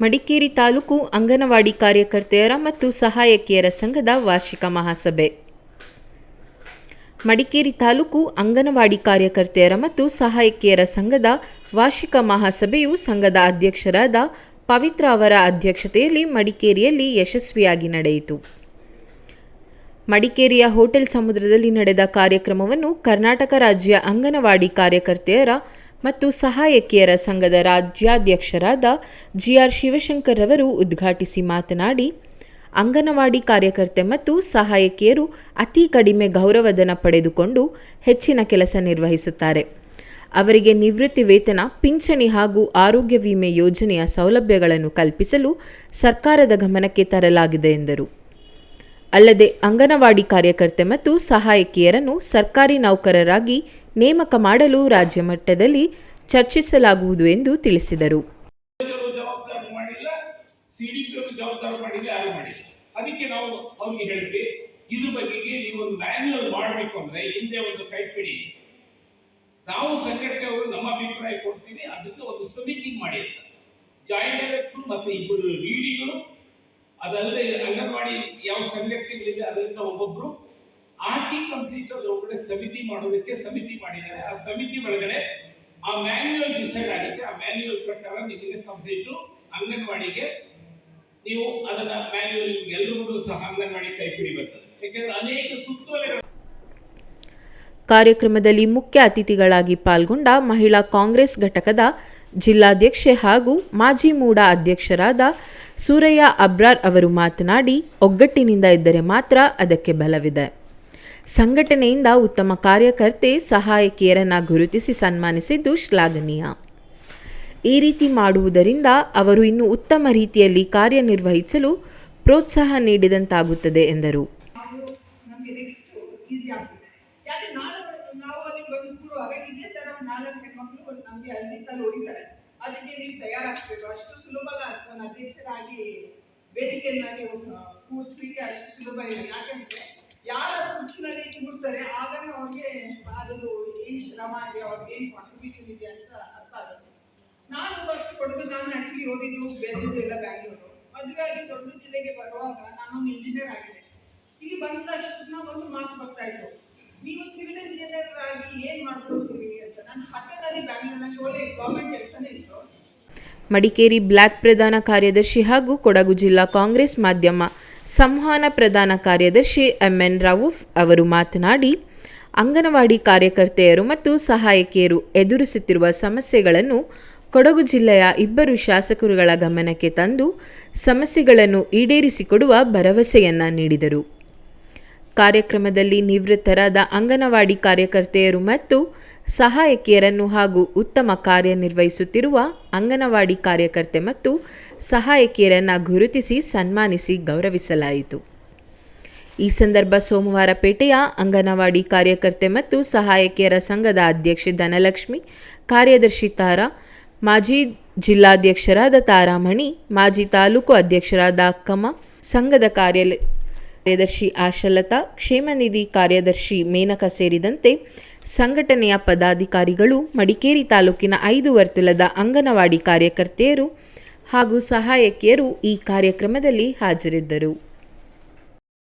ಮಡಿಕೇರಿ ತಾಲೂಕು ಅಂಗನವಾಡಿ ಕಾರ್ಯಕರ್ತೆಯರ ಮತ್ತು ಸಹಾಯಕಿಯರ ಸಂಘದ ವಾರ್ಷಿಕ ಮಹಾಸಭೆ. ಮಡಿಕೇರಿ ತಾಲೂಕು ಅಂಗನವಾಡಿ ಕಾರ್ಯಕರ್ತೆಯರ ಮತ್ತು ಸಹಾಯಕಿಯರ ಸಂಘದ ವಾರ್ಷಿಕ ಮಹಾಸಭೆಯು ಸಂಘದ ಅಧ್ಯಕ್ಷರಾದ ಪವಿತ್ರ ಅವರ ಅಧ್ಯಕ್ಷತೆಯಲ್ಲಿ ಮಡಿಕೇರಿಯಲ್ಲಿ ಯಶಸ್ವಿಯಾಗಿ ನಡೆಯಿತು. ಮಡಿಕೇರಿಯ ಹೋಟೆಲ್ ಸಮುದ್ರದಲ್ಲಿ ನಡೆದ ಕಾರ್ಯಕ್ರಮವನ್ನು ಕರ್ನಾಟಕ ರಾಜ್ಯ ಅಂಗನವಾಡಿ ಕಾರ್ಯಕರ್ತೆಯರ ಮತ್ತು ಸಹಾಯಕಿಯರ ಸಂಘದ ರಾಜ್ಯಾಧ್ಯಕ್ಷರಾದ ಜಿಆರ್ ಶಿವಶಂಕರ್ ರವರು ಉದ್ಘಾಟಿಸಿ ಮಾತನಾಡಿ, ಅಂಗನವಾಡಿ ಕಾರ್ಯಕರ್ತೆ ಮತ್ತು ಸಹಾಯಕಿಯರು ಅತಿ ಕಡಿಮೆ ಗೌರವಧನ ಪಡೆದುಕೊಂಡು ಹೆಚ್ಚಿನ ಕೆಲಸ ನಿರ್ವಹಿಸುತ್ತಾರೆ. ಅವರಿಗೆ ನಿವೃತ್ತಿ ವೇತನ, ಪಿಂಚಣಿ ಹಾಗೂ ಆರೋಗ್ಯ ವಿಮೆ ಯೋಜನೆಯ ಸೌಲಭ್ಯಗಳನ್ನು ಕಲ್ಪಿಸಲು ಸರ್ಕಾರದ ಗಮನಕ್ಕೆ ತರಲಾಗಿದೆ ಎಂದರು. ಅಲ್ಲದೆ, ಅಂಗನವಾಡಿ ಕಾರ್ಯಕರ್ತೆ ಮತ್ತು ಸಹಾಯಕಿಯರನ್ನು ಸರ್ಕಾರಿ ನೌಕರರಾಗಿ ನೇಮಕ ಮಾಡಲು ರಾಜ್ಯ ಮಟ್ಟದಲ್ಲಿ ಚರ್ಚಿಸಲಾಗುವುದು ಎಂದು ತಿಳಿಸಿದರು. ಅದಕ್ಕೆ ನಾವು ಅವ್ರಿಗೆ ಹೇಳಿದ್ವಿ, ಇದ್ರ ಬಗ್ಗೆ ನೀವು ಒಂದು ಮ್ಯಾನ್ಯುಯಲ್ ಮಾಡಬೇಕು ಅಂದ್ರೆ ಹಿಂದೆ ಒಂದು ಕೈಪಿಡಿ. ನಾವು ಸಂಘಟನೆಯವರು ನಮ್ಮ ಅಭಿಪ್ರಾಯ ಕೊಡ್ತೀವಿ, ಅದಕ್ಕೆ ಒಂದು ಸಮಿತಿ ಮಾಡಿ ಅಂತ. ಜಾಯಿಂಟ್ ಡೈರೆಕ್ಟರ್ ಮತ್ತೆ ಇಬ್ಬರು ಡಿಡಿಗಳು ಅದಲ್ಲದೆ ಅಂಗನವಾಡಿ ಯಾವ ಸಂಘಟನೆಗಳಿದೆ, ಅದರಿಂದ ಒಬ್ಬೊಬ್ರು ಹಾಕಿ ಕಂಪ್ಲೀಟ್ ಒಳಗಡೆ ಸಮಿತಿ ಮಾಡೋದಕ್ಕೆ ಸಮಿತಿ ಮಾಡಿದ್ದಾರೆ. ಆ ಸಮಿತಿ ಒಳಗಡೆ ಆ ಮ್ಯಾನ್ಯುಯಲ್ ಡಿಸೈಡ್ ಆಗಿದೆ ಆ ಮ್ಯಾನ್ಯುಯಲ್ ಪ್ರಕಾರ ನಿಮಗೆ ಕಂಪ್ಲೀಟು ಅಂಗನವಾಡಿಗೆ ನೀವು ಅದನ್ನ ಮ್ಯಾನ್ಯುಯಲ್ ಎಲ್ರಿಗೂ ಸಹ ಅಂಗನವಾಡಿ ಕೈಪಿಡಿ ಬರ್ತದೆ. ಯಾಕೆಂದ್ರೆ ಅನೇಕ ಸುತ್ತೋಲೆಗಳು ಕಾರ್ಯಕ್ರಮದಲ್ಲಿ ಮುಖ್ಯ ಅತಿಥಿಗಳಾಗಿ ಪಾಲ್ಗೊಂಡ ಮಹಿಳಾ ಕಾಂಗ್ರೆಸ್ ಘಟಕದ ಜಿಲ್ಲಾಧ್ಯಕ್ಷೆ ಹಾಗೂ ಮಾಜಿ ಮೂಡ ಅಧ್ಯಕ್ಷರಾದ ಸೂರಯ್ಯ ಅಬ್ರಾರ್ ಅವರು ಮಾತನಾಡಿ, ಒಗ್ಗಟ್ಟಿನಿಂದ ಇದ್ದರೆ ಮಾತ್ರ ಅದಕ್ಕೆ ಬಲವಿದೆ. ಸಂಘಟನೆಯಿಂದ ಉತ್ತಮ ಕಾರ್ಯಕರ್ತೆ ಸಹಾಯಕಿಯರನ್ನು ಗುರುತಿಸಿ ಸನ್ಮಾನಿಸಿದ್ದು ಶ್ಲಾಘನೀಯ. ಈ ರೀತಿ ಮಾಡುವುದರಿಂದ ಅವರು ಇನ್ನೂ ಉತ್ತಮ ರೀತಿಯಲ್ಲಿ ಕಾರ್ಯನಿರ್ವಹಿಸಲು ಪ್ರೋತ್ಸಾಹ ನೀಡಿದಂತಾಗುತ್ತದೆ ಎಂದರು. ಅದಕ್ಕೆ ನೀವು ಸುಲಭ ಇಲ್ಲ. ಯಾಕಂದ್ರೆ ಕೂರ್ತಾರೆ ಆಗನೇ ಅವ್ರಿಗೆ ಅದು ಏನ್ ಶ್ರಮ ಇದೆ ಅವ್ರಿಗೆ ಏನ್ ಕಾಂಟ್ರಿಬ್ಯೂಷನ್ ಇದೆ ಅಂತ ಅರ್ಥ ಆಗುತ್ತೆ. ನಾನು ಫಸ್ಟ್ ಕೊಡಗು, ನಾನು ಆಕ್ಚುಲಿ ಓದಿದ್ದು ಬೆಳೆದಿದ್ದು ಎಲ್ಲ ಬ್ಯಾಂಗ್ಳೂರು. ಮದುವೆ ಆಗಿ ಕೊಡಗು ಜಿಲ್ಲೆಗೆ ಬರುವಾಗ ನಾನೊಂದು ಇಂಜಿನಿಯರ್ ಆಗಿದೆ ಇಲ್ಲಿ ಬಂದ ಒಂದು ಮಾತು ಬರ್ತಾ ಇತ್ತು. ನೀವು ಸಿವಿಲ್ ಇಂಜಿನಿಯರ್ ಆಗಿ ಏನ್ ಮಾಡ್ಕೊಳ್ತೀರಿ ಅಂತ. ನಾನು ಹತ್ತನಲ್ಲಿ ಬ್ಯಾಂಗ್ಳೂರ್ನಲ್ಲಿ ಒಳ್ಳೆ ಗವರ್ಮೆಂಟ್ ಕೆಲಸನೇ ಇತ್ತು. ಮಡಿಕೇರಿ ಬ್ಲಾಕ್ ಪ್ರಧಾನ ಕಾರ್ಯದರ್ಶಿ ಹಾಗೂ ಕೊಡಗು ಜಿಲ್ಲಾ ಕಾಂಗ್ರೆಸ್ ಮಾಧ್ಯಮ. ಸಂವಹನ ಪ್ರಧಾನ ಕಾರ್ಯದರ್ಶಿ ಎಂಎನ್ ರವೂಫ್ ಅವರು ಮಾತನಾಡಿ, ಅಂಗನವಾಡಿ ಕಾರ್ಯಕರ್ತೆಯರು ಮತ್ತು ಸಹಾಯಕಿಯರು ಎದುರಿಸುತ್ತಿರುವ ಸಮಸ್ಯೆಗಳನ್ನು ಕೊಡಗು ಜಿಲ್ಲೆಯ ಇಬ್ಬರು ಶಾಸಕರುಗಳ ಗಮನಕ್ಕೆ ತಂದು ಸಮಸ್ಯೆಗಳನ್ನು ಈಡೇರಿಸಿಕೊಡುವ ಭರವಸೆಯನ್ನ ನೀಡಿದರು. ಕಾರ್ಯಕ್ರಮದಲ್ಲಿ ನಿವೃತ್ತರಾದ ಅಂಗನವಾಡಿ ಕಾರ್ಯಕರ್ತೆಯರು ಮತ್ತು ಸಹಾಯಕಿಯರನ್ನು ಹಾಗೂ ಉತ್ತಮ ಕಾರ್ಯನಿರ್ವಹಿಸುತ್ತಿರುವ ಅಂಗನವಾಡಿ ಕಾರ್ಯಕರ್ತೆ ಮತ್ತು ಸಹಾಯಕಿಯರನ್ನು ಗುರುತಿಸಿ ಸನ್ಮಾನಿಸಿ ಗೌರವಿಸಲಾಯಿತು. ಈ ಸಂದರ್ಭ ಸೋಮವಾರ ಪೇಟೆಯ ಅಂಗನವಾಡಿ ಕಾರ್ಯಕರ್ತೆ ಮತ್ತು ಸಹಾಯಕಿಯರ ಸಂಘದ ಅಧ್ಯಕ್ಷೆ ಧನಲಕ್ಷ್ಮಿ, ಕಾರ್ಯದರ್ಶಿ ತಾರಾ, ಮಾಜಿ ಜಿಲ್ಲಾಧ್ಯಕ್ಷರಾದ ತಾರಾಮಣಿ, ಮಾಜಿ ತಾಲೂಕು ಅಧ್ಯಕ್ಷರಾದ ಅಕ್ಕಮ್ಮ, ಸಂಘದ ಕಾರ್ಯ ಕಾರ್ಯದರ್ಶಿ ಆಶಲತಾ, ಕ್ಷೇಮನಿಧಿ ಕಾರ್ಯದರ್ಶಿ ಮೇನಕ ಸೇರಿದಂತೆ ಸಂಘಟನೆಯ ಪದಾಧಿಕಾರಿಗಳು ಮಡಿಕೇರಿ ತಾಲೂಕಿನ ಐದು ವರ್ತುಲದ ಅಂಗನವಾಡಿ ಕಾರ್ಯಕರ್ತೆಯರು ಹಾಗೂ ಸಹಾಯಕಿಯರು ಈ ಕಾರ್ಯಕ್ರಮದಲ್ಲಿ ಹಾಜರಿದ್ದರು.